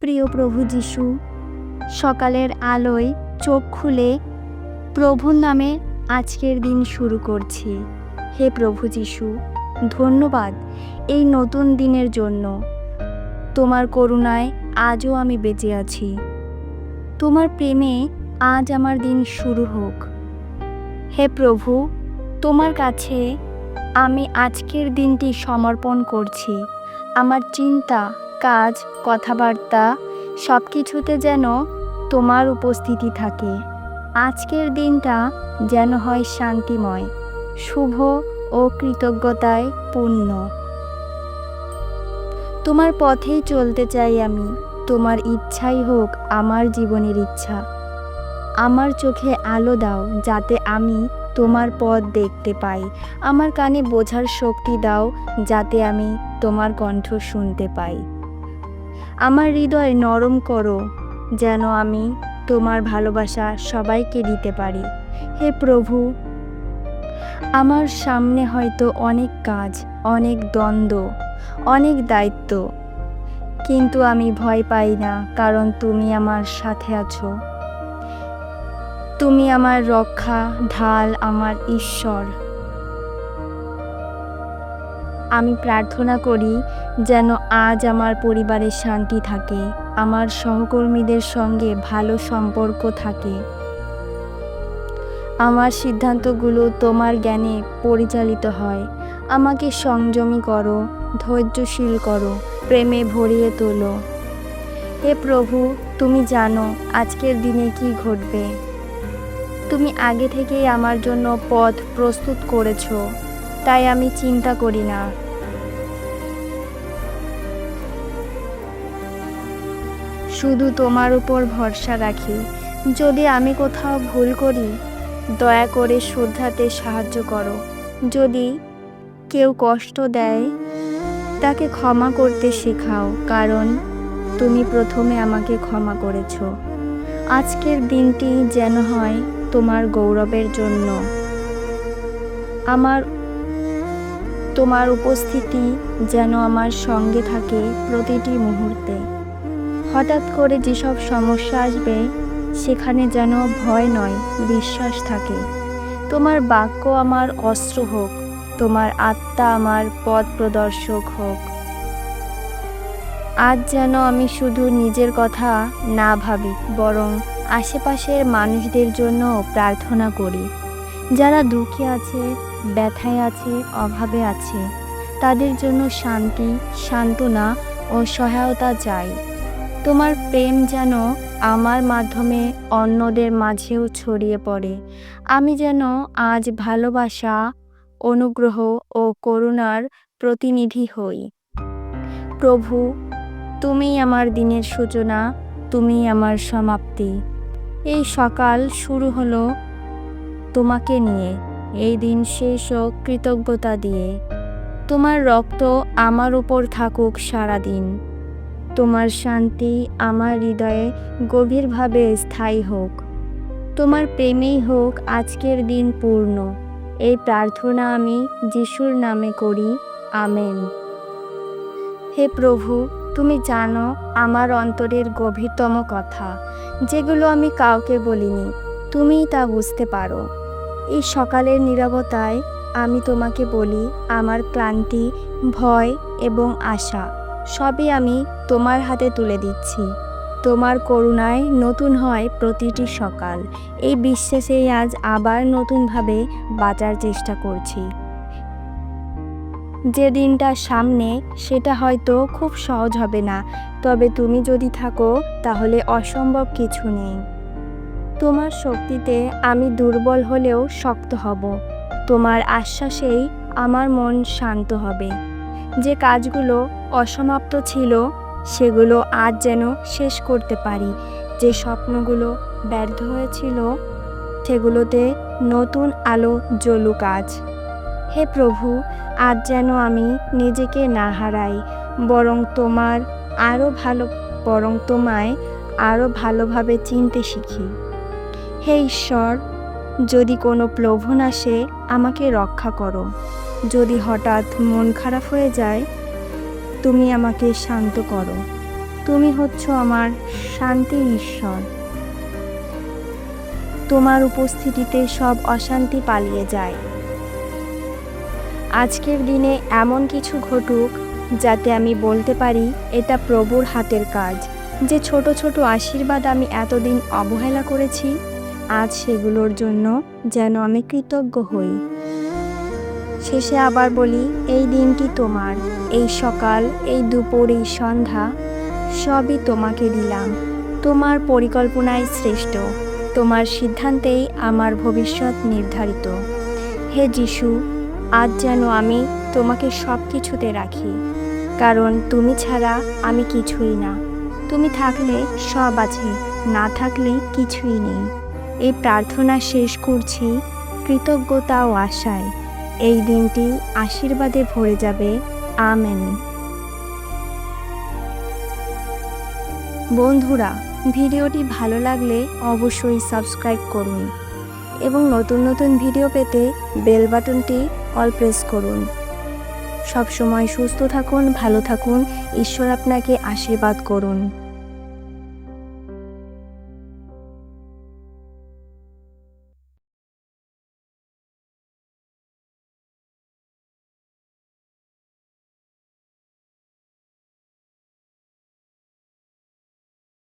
প্রিয় প্রভু যিশু, সকালের আলোয় চোখ খুলে প্রভুর নামে আজকের দিন শুরু করছি। হে প্রভু যিশু, ধন্যবাদ এই নতুন দিনের জন্য। তোমার করুণায় আজও আমি বেঁচে আছি। তোমার প্রেমে আজ আমার দিন শুরু হোক। হে প্রভু, তোমার কাছে আমি আজকের দিনটি সমর্পণ করছি। আমার চিন্তা কাজ, কথাবার্তা সব কিছুতে যেন তোমার উপস্থিতি থাকে। আজকের দিনটা যেন হয় শান্তিময়, শুভ ও কৃতজ্ঞতায় পূর্ণ। তোমার পথেই চলতে চাই আমি, তোমার ইচ্ছাই হোক আমার জীবনের ইচ্ছা। আমার চোখে আলো দাও যাতে আমি তোমার পথ দেখতে পাই। আমার কানে বোঝার শক্তি দাও যাতে আমি তোমার কণ্ঠ শুনতে পাই। আমার হৃদয় নরম করো, যেন আমি তোমার ভালোবাসা সবাইকে দিতে পারি। হে প্রভু, আমার সামনে হয়তো অনেক কাজ, অনেক দ্বন্দ্ব, অনেক দায়িত্ব, কিন্তু আমি ভয় পাই না কারণ তুমি আমার সাথে আছো। তুমি আমার রক্ষা, ঢাল আমার ঈশ্বর। আমি প্রার্থনা করি যেন আজ আমার পরিবারে শান্তি থাকে, আমার সহকর্মীদের সঙ্গে ভালো সম্পর্ক থাকে। আমার সিদ্ধান্তগুলো তোমার জ্ঞানে পরিচালিত হয়। আমাকে সংযমী করো, ধৈর্যশীল করো, প্রেমে ভরিয়ে তোলো। হে প্রভু, তুমি জানো আজকের দিনে কি ঘটবে। তুমি আগে থেকেই আমার জন্য পথ প্রস্তুত করেছ। তাই আমি চিন্তা করি না। শুধু তোমার উপর ভরসা রাখি। যদি আমি কোথাও ভুল করি, দয়া করে শুধরাতে সাহায্য করো। যদি কেউ কষ্ট দেয়, তাকে ক্ষমা করতে শেখাও, কারণ তুমি প্রথমে আমাকে ক্ষমা করেছ। আজকের দিনটি যেন হয় তোমার গৌরবের জন্য। আমার তোমার উপস্থিতি যেন আমার সঙ্গে থাকে প্রতিটি মুহূর্তে। হঠাৎ করে যেসব সমস্যা আসবে, সেখানে যেন ভয় নয়, বিশ্বাস থাকে। তোমার বাক্য আমার অস্ত্র হোক, তোমার আত্মা আমার পথ প্রদর্শক হোক। আজ যেন আমি শুধু নিজের কথা না ভাবি, বরং আশেপাশের মানুষদের জন্য প্রার্থনা করি। যারা দুঃখে আছে, ব্যথায় আছে, অভাবে আছে, তাদের জন্য শান্তি, সান্ত্বনা ও সহায়তা চাই। তোমার প্রেম যেন আমার মাধ্যমে অন্যদের মাঝেও ছড়িয়ে পড়ে। আমি যেন আজ ভালোবাসা, অনুগ্রহ ও করুণার প্রতিনিধি হই। প্রভু তুমি আমার দিনের সূচনা তুমি আমার সমাপ্তি। এই সকাল শুরু হলো তোমাকে নিয়ে, এই দিন শেষ হোক কৃতজ্ঞতা দিয়ে। তোমার রক্ত আমার উপর থাকুক সারাদিন। তোমার শান্তি আমার হৃদয়ে গভীরভাবে স্থায়ী হোক। তোমার প্রেমেই হোক আজকের দিন পূর্ণ। এই প্রার্থনা আমি যিশুর নামে করি, আমেন। হে প্রভু, তুমি জানো আমার অন্তরের গভীরতম কথা, যেগুলো আমি কাউকে বলিনি। তুমিই তা বুঝতে পারো। এই সকালের নীরবতায় আমি তোমাকে বলি, আমার ক্লান্তি, ভয় এবং আশা, সবই আমি তোমার হাতে তুলে দিচ্ছি। তোমার করুণায় নতুন হয় প্রতিটি সকাল। এই বিশ্বাসেই আজ আবার নতুনভাবে বাঁচার চেষ্টা করছি। যে দিনটা সামনে সেটা হয়তো খুব সহজ হবে না, তবে তুমি যদি থাকো, তাহলে অসম্ভব কিছু নেই। তোমার শক্তিতে আমি দুর্বল হলেও শক্ত হব। তোমার আশ্বাসেই আমার মন শান্ত হবে। যে কাজগুলো অসমাপ্ত ছিল, সেগুলো আজ যেন শেষ করতে পারি। যে স্বপ্নগুলো ব্যর্থ হয়েছিল, সেগুলোতে নতুন আলো জ্বলুক আজ। হে প্রভু, আজ যেন আমি নিজেকে না হারাই, বরং তোমার আরও ভালো, বরং তোমায় আরও ভালোভাবে চিনতে শিখি। হে ঈশ্বর, যদি কোনো প্লোভন আসে, আমাকে রক্ষা করো। যদি হঠাৎ মন খারাপ হয়ে যায়, তুমি আমাকে শান্ত করো। তুমি হচ্ছ আমার শান্তির ঈশ্বর। তোমার উপস্থিতিতে সব অশান্তি পালিয়ে যায়। আজকের দিনে এমন কিছু ঘটুক, যাতে আমি বলতে পারি, এটা প্রভুর হাতের কাজ। যে ছোট ছোট আশীর্বাদ আমি এতদিন অবহেলা করেছি আজ সেগুলোর জন্য যেন আমি কৃতজ্ঞ হই। শেষে আবার বলি, এই দিনটি তোমার, এই সকাল, এই দুপুর, এই সন্ধ্যা, সবই তোমাকে দিলাম। তোমার পরিকল্পনাই শ্রেষ্ঠ। তোমার সিদ্ধান্তেই আমার ভবিষ্যৎ নির্ধারিত। হে যিশু, আজ যেন আমি তোমাকে সব কিছুতে রাখি। কারণ তুমি ছাড়া আমি কিছুই না। তুমি থাকলে সব আছে, না থাকলে কিছুই নেই। এই প্রার্থনা শেষ করছি। কৃতজ্ঞতা ও আশায়। এই দিনটি আশীর্বাদে ভরে যাবে। আমেন। বন্ধুরা, ভিডিওটি ভালো লাগলে অবশ্যই সাবস্ক্রাইব করুন এবং নতুন নতুন ভিডিও পেতে বেল বাটনটি অল প্রেস করুন। সবসময় সুস্থ থাকুন, ভালো থাকুন, ঈশ্বর আপনাকে আশীর্বাদ করুন।